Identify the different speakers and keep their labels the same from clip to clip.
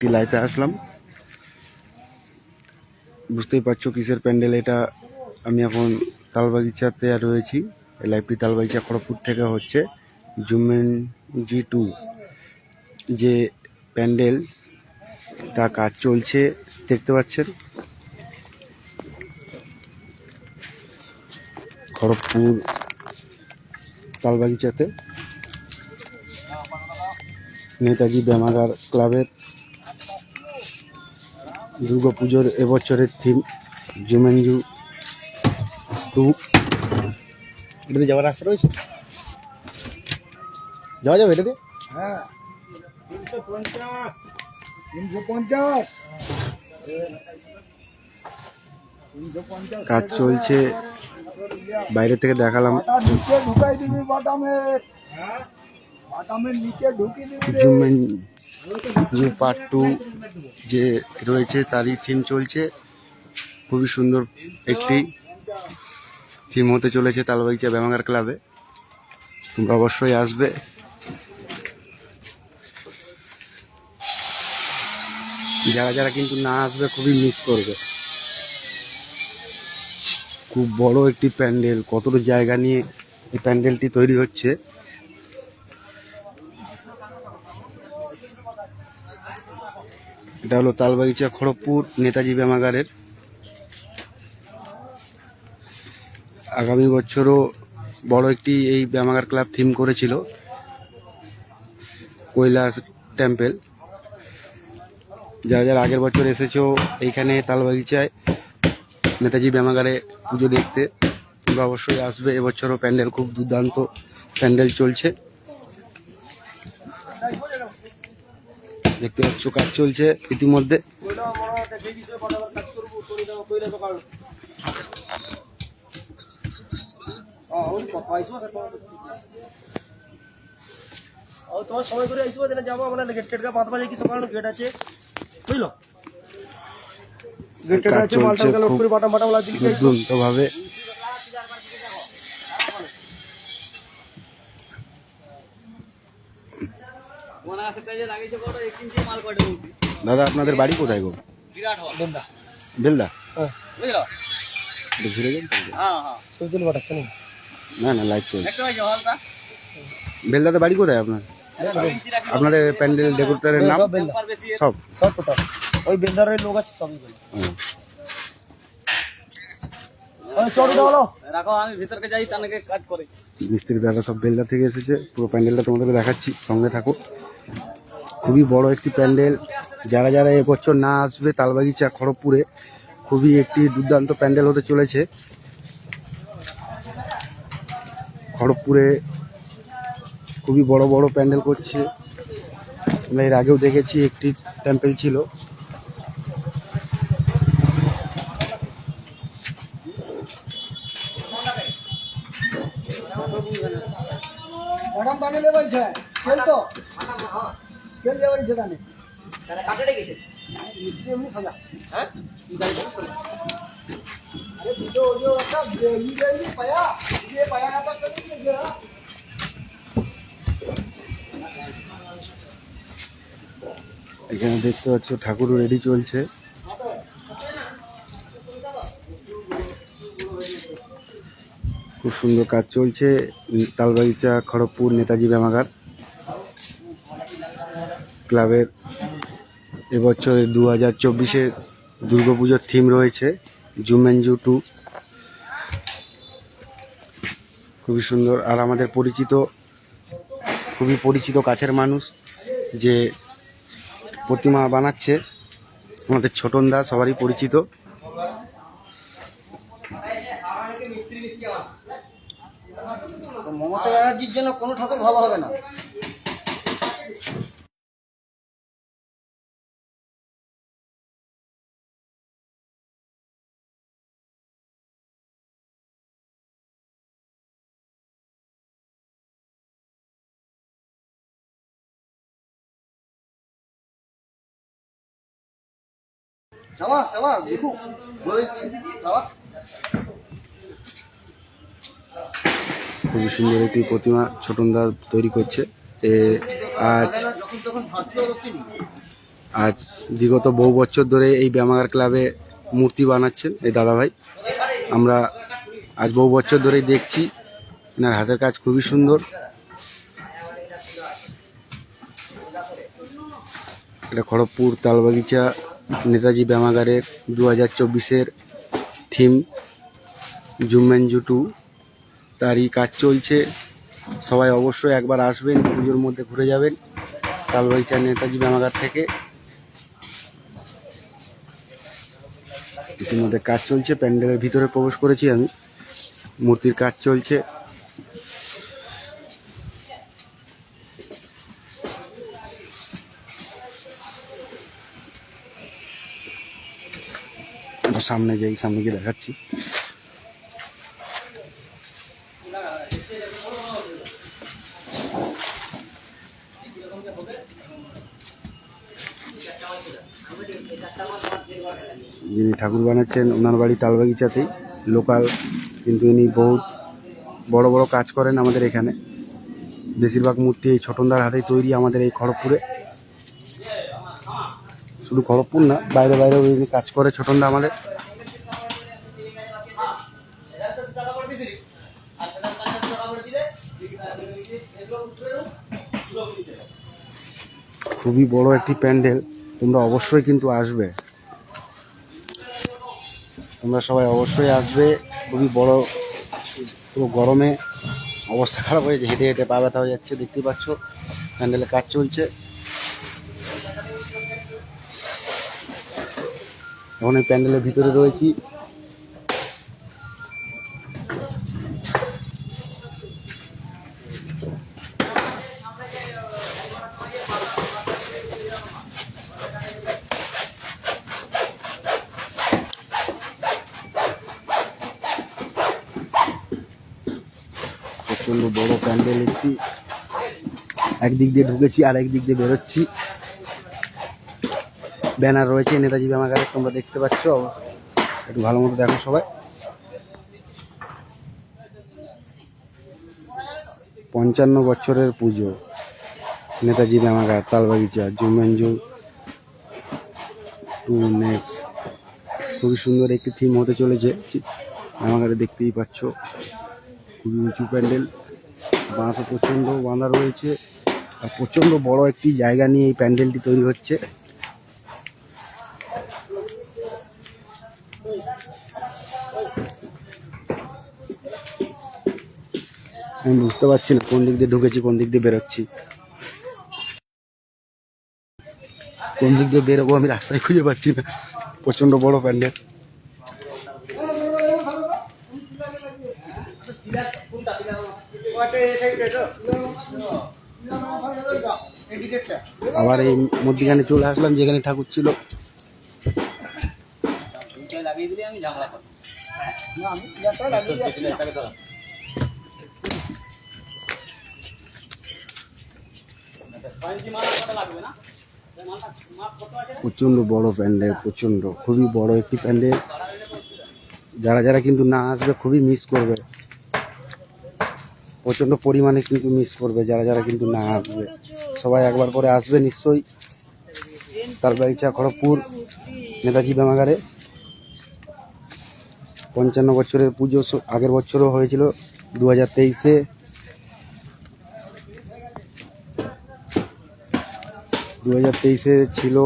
Speaker 1: একটি লাইফে আসলাম। বুঝতেই পারছ কিসের প্যান্ডেল এটা। আমি এখন তালবাগিচাতে রয়েছি। এই লাইভটি তালবাগিচা খড়গপুর থেকে হচ্ছে জুমেন জি টু। যে প্যান্ডেল তা কাজ চলছে, দেখতে পাচ্ছেন। খড়গপুর তালবাগিচাতে। নেতাজি ব্যায়ামাগার ক্লাবের দুর্গাপুজোর এবছরের থিম জুমেনজু টু। এটাতে যাওয়ার রাস্তা রয়েছে? যাওয়া যাবে এটাতে?
Speaker 2: হ্যাঁ। তিনশো পঞ্চাশ। তিনশো পঞ্চাশ।
Speaker 1: কাজ চলছে। বাইরে থেকে দেখালাম।
Speaker 2: বাটা নিচে ঢুকাই দিবি বাটামের বাটামের নিচে ঢুকিয়ে দিবি
Speaker 1: জু পার্ট টু যে রয়েছে তারই থিম চলছে। খুবই সুন্দর একটি থিম হতে চলেছে তালবাগিচা ব্যামাগার ক্লাবে তোমরা অবশ্যই আসবে। যারা যারা কিন্তু না আসবে, খুবই মিস করবে। খুব বড় একটি প্যান্ডেল, কতটা জায়গা নিয়ে এই প্যান্ডেলটি তৈরি হচ্ছে। এটা হলো তালবাগিচা, খড়গপুর, নেতাজি ব্যায়ামাগারের আগামী বছরও বড় একটি এই ব্যায়ামাগার ক্লাব থিম করেছিল, কৈলাস টেম্পেল। যারা যারা আগের বছর এসেছ এইখানে তালবাগিচায় নেতাজি ব্যায়ামাগারে পুজো দেখতে, তোমরা অবশ্যই আসবে। এবছরও প্যান্ডেল, খুব দুর্দান্ত প্যান্ডেল চলছে। দেখতে পাচ্ছ কাজ চলছে ইতিমধ্যে।
Speaker 3: তোমার সময় করে আসব দিনে যাব আমরা গেট টেটকা পাঁচ বাজে কি সকাল গেট আছে বুঝলো গেট টেট আছে
Speaker 1: মালটা
Speaker 3: করে বাটাম বাটাম লাগি
Speaker 1: দুর্দান্ত ভাবে দাদা আপনাদের বাড়ি কোথায় গো? বেলদা।
Speaker 3: হ্যাঁ।
Speaker 1: ঘুরে যান।
Speaker 4: হ্যাঁ হ্যাঁ।
Speaker 3: না
Speaker 1: না লাইট চলছে। বেলদাতে বাড়ি কোথায় আপনার? আপনাদের প্যান্ডেল ডেকোরেটরের নাম?
Speaker 3: সব ওই লোক আছে সবই বেন্দা
Speaker 1: হুম।
Speaker 3: ওই চড়ু দাও
Speaker 4: রাখো আমি ভিতরকে যাই তানকে কাজ করে।
Speaker 1: মিস্ত্রি দাদা সব বেলদা থেকে এসেছে। পুরো প্যান্ডেলটা তোমাদেরকে দেখাচ্ছি। সঙ্গে থাকো খুবই বড় একটি প্যান্ডেল। যারা যারা এবছর না আসবে, তালবাগিচা, খড়গপুরে খুবই একটি দুর্দান্ত প্যান্ডেল হতে চলেছে। খড়গপুরে খুবই বড় বড় প্যান্ডেল করছে। আমরা এর আগেও দেখেছি, একটি টেম্পেল ছিল
Speaker 2: বাটাম বানিয়ে বলছে খেল তো খেল যে বলছে কানে এমনি
Speaker 1: এখানে দেখতে পাচ্ছ ঠাকুর রেডি চলছে। খুব সুন্দর কাজ চলছে। তালবাগিচা, খড়গপুর, নেতাজি ব্যামাগার ক্লাবের এবছরে দু হাজার চব্বিশের দুর্গাপুজোর থিম রয়েছে জুমেনজু টু খুবই সুন্দর। আর আমাদের পরিচিত, খুবই পরিচিত কাছের মানুষ যে প্রতিমা বানাচ্ছে, আমাদের ছোটন দা, সবারই পরিচিত।
Speaker 4: মমতা ব্যানার্জির জন্য কোনো ঠাকুর ভালো হবে না।
Speaker 1: খুবই সুন্দর একটি প্রতিমা ছোটন দা তৈরি করছে। আজ আজ বিগত বহু বছর ধরে এই ব্যায়ামাগার ক্লাবে মূর্তি বানাচ্ছেন এই দাদাভাই। আমরা আজ বহু বছর ধরেই দেখছি, এনার হাতের কাজ খুবই সুন্দর। এটা খড়গপুর তালবাগিচা নেতাজি ব্যায়ামাগারের দু হাজার চব্বিশের থিম জুমেন জুটু তারই কাজ চলছে। সবাই অবশ্যই একবার আসবেন, পুজোর মধ্যে ঘুরে যাবেন। তালবাগিচা নেতাজি ব্যামাগার থেকে। ইতিমধ্যে কাজ চলছে, প্যান্ডেলের ভিতরে প্রবেশ করেছি আমি। মূর্তির কাজ চলছে। সামনে যাই, সামনে গিয়ে দেখাচ্ছি। যিনি ঠাকুর বানাচ্ছেন, ওনার বাড়ি তালবাগিচাতেই, লোকাল, কিন্তু ইনি বহুত বড় বড় কাজ করেন আমাদের এখানে। বেশিরভাগ মূর্তি এই ছোটনদার হাতেই তৈরি আমাদের এই খড়গপুরে। শুধু খড়গপুর না, বাইরে বাইরেও কাজ করে, ছোটনদা আমাদের। খুবই বড় একটি প্যান্ডেল, তোমরা অবশ্যই কিন্তু আসবে। তোমরা সবাই অবশ্যই আসবে, খুবই বড়, পুরো গরমে অবস্থা খারাপ হয়েছে হেঁটে হেঁটে পা ব্যথা হয়ে যাচ্ছে, দেখতে পাচ্ছ, প্যান্ডেলে কাজ চলছে। এখন এই প্যান্ডেলের ভিতরে রয়েছি। প্রচণ্ড বড় প্যান্ডেল একটি। একদিক দিয়ে ঢুকেছি, আর একদিক দিয়ে বেরোচ্ছি। ব্যানার রয়েছে, নেতাজি ব্যামাগারে, তোমরা দেখতে পাচ্ছ। একটু ভালো মতো দেখো সবাই। পঞ্চান্ন বছরের পুজো, নেতাজি ব্যামাগার, তালবাগিচা জুমেনজু টু নেক্সট। খুবই সুন্দর একটি থিম হতে চলেছে। ব্যামাগারে দেখতেই পাচ্ছ। খুবই উঁচু প্যান্ডেল বাঁশও প্রচণ্ড বাঁধা রয়েছে, আর প্রচণ্ড বড় একটি জায়গা নিয়ে এই প্যান্ডেলটি তৈরি হচ্ছে। আমি বুঝতে পারছি না কোন দিক দিয়ে ঢুকেছি, কোন দিক দিয়ে বেরোচ্ছি। কোন দিক দিয়ে বেরোবো আমি রাস্তায় খুঁজে পাচ্ছি না। প্রচণ্ড বড় প্যান্ডেল। আবার এই মধ্যখানে চলে আসলাম, যেখানে ঠাকুর ছিল। প্রচণ্ড বড় প্যান্ডেল প্রচণ্ড খুবই বড় একটি প্যান্ডেল যারা যারা কিন্তু না আসবে, খুবই মিস করবে প্রচণ্ড পরিমাণে কিন্তু মিস করবে, যারা যারা কিন্তু না আসবে। সবাই একবার করে আসবে নিশ্চয়ই। তালবাগিচা খড়গপুর, নেতাজি ব্যামাগারে। পঞ্চান্ন বছরের পুজো আগের বছরও হয়েছিল দু হাজার তেইশে। দু হাজার তেইশে ছিল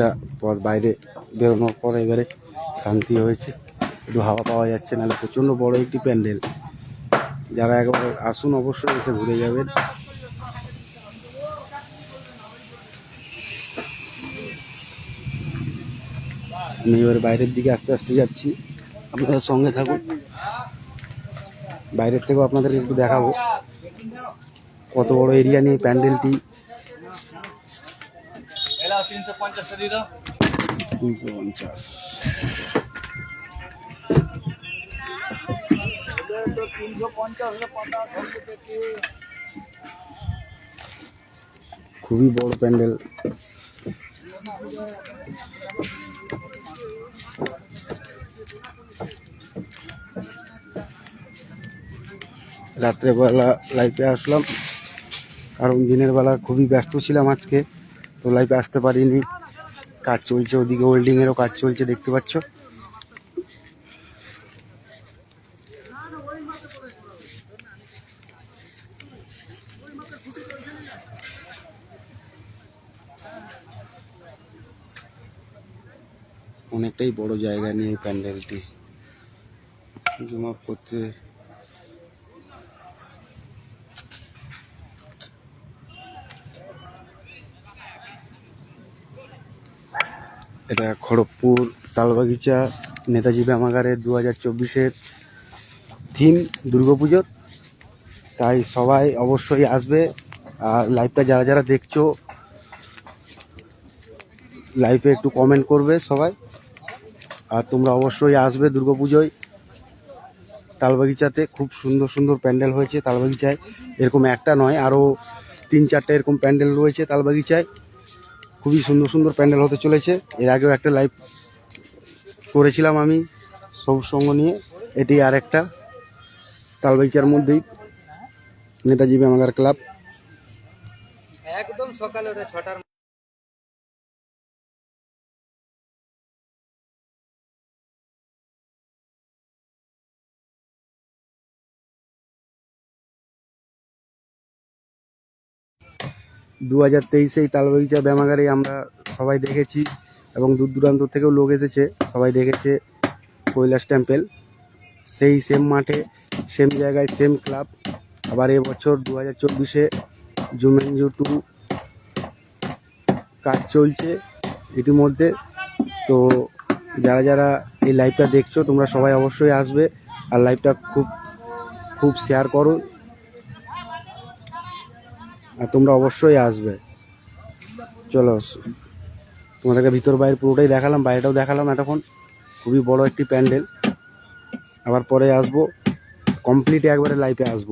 Speaker 1: অনেকটা পথ বাইরে বেরোনোর পর এবারে শান্তি হয়েছে। একটু হাওয়া পাওয়া যাচ্ছে, নাহলে প্রচণ্ড বড় একটি প্যান্ডেল। যারা একবার আসুন অবশ্যই এসে ঘুরে যাবেন। আমি এবার বাইরের দিকে আস্তে আস্তে যাচ্ছি। আপনারা সঙ্গে থাকুন। বাইরের থেকেও আপনাদের একটু দেখাবো। কত বড় এরিয়া নিয়ে প্যান্ডেলটি।
Speaker 4: তিনশো
Speaker 1: পঞ্চাশ। খুবই বড় প্যান্ডেল। রাত্রেবেলা লাইফে আসলাম। কারণ দিনের বেলা খুবই ব্যস্ত ছিলাম আজকে। তো লাইফে আসতে পারিনি। কাজ চলছে ওদিকে হোল্ডিংয়েরও কাজ চলছে, দেখতে পাচ্ছ। অনেকটাই বড় জায়গা নিয়ে প্যান্ডেলটি। জমা করতে এটা খড়গপুর, তালবাগিচা, নেতাজি ব্যায়ামাগারের দু হাজার চব্বিশের থিম দুর্গাপুজোর তাই সবাই অবশ্যই আসবে আর লাইভটা যারা যারা দেখছ, লাইভে একটু কমেন্ট করবে সবাই। আর তোমরা অবশ্যই আসবে দুর্গাপুজোয় তালবাগিচাতে খুব সুন্দর সুন্দর প্যান্ডেল হয়েছে তালবাগিচায়। এরকম একটা নয় আরও তিন চারটে এরকম প্যান্ডেল রয়েছে তালবাগিচায়। খুবই সুন্দর সুন্দর প্যান্ডেল হতে চলেছে। এর আগেও একটা লাইভ করেছিলাম আমি সবুজ সঙ্গ নিয়ে। এটি আর একটা তালবাইচার মধ্যেই নেতাজি ব্যামাগার ক্লাব।
Speaker 4: একদম সকালে ওটা ছটার
Speaker 1: দু হাজার তেইশে এই তালবাগিচা ব্যায়ামাগারে আমরা সবাই দেখেছি এবং দূর দূরান্ত থেকেও লোক এসেছে, সবাই দেখেছে কৈলাস টেম্পেল। সেই সেম মাঠে সেম জায়গায় সেম ক্লাব আবার এবছর দু হাজার চব্বিশে জুমেনজু টু কাজ চলছে ইতিমধ্যে। তো যারা যারা এই লাইভটা দেখছ, তোমরা সবাই অবশ্যই আসবে। আর লাইভটা খুব খুব শেয়ার করো। আর তোমরা অবশ্যই আসবে। চলো, তোমাদেরকে ভিতর বাইরে পুরোটাই দেখালাম, বাইরেটাও দেখালাম এতক্ষণ। খুবই বড় একটি প্যান্ডেল। আবার পরে আসব কমপ্লিট একবারে লাইফে আসব।